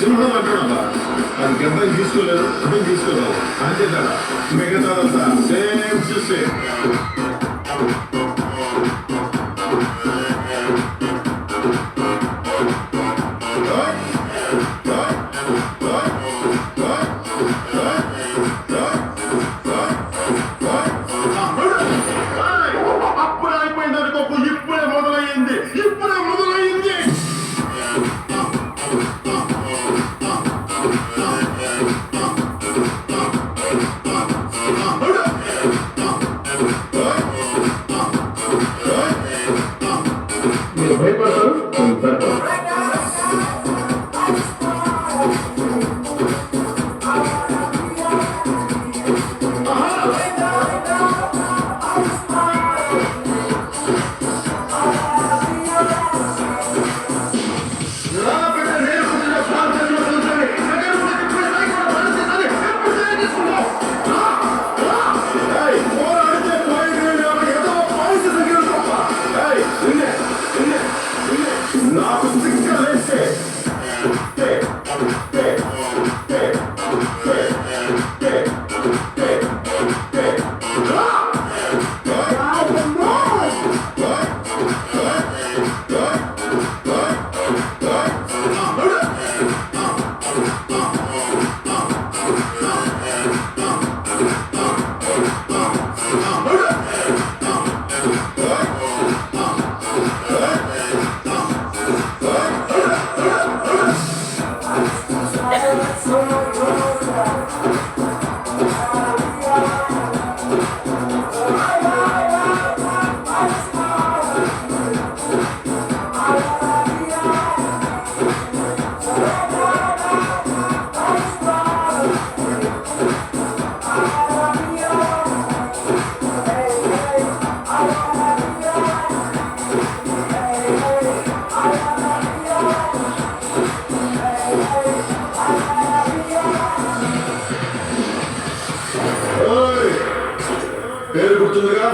అంటున్నా అది అబ్బాయి తీసుకోలేదు అబ్బాయి తీసుకోలేదు. అంతే కదా. మిగతాదంతా same to same Nos vemos. Thank you. పేరు గుర్తుందిగా?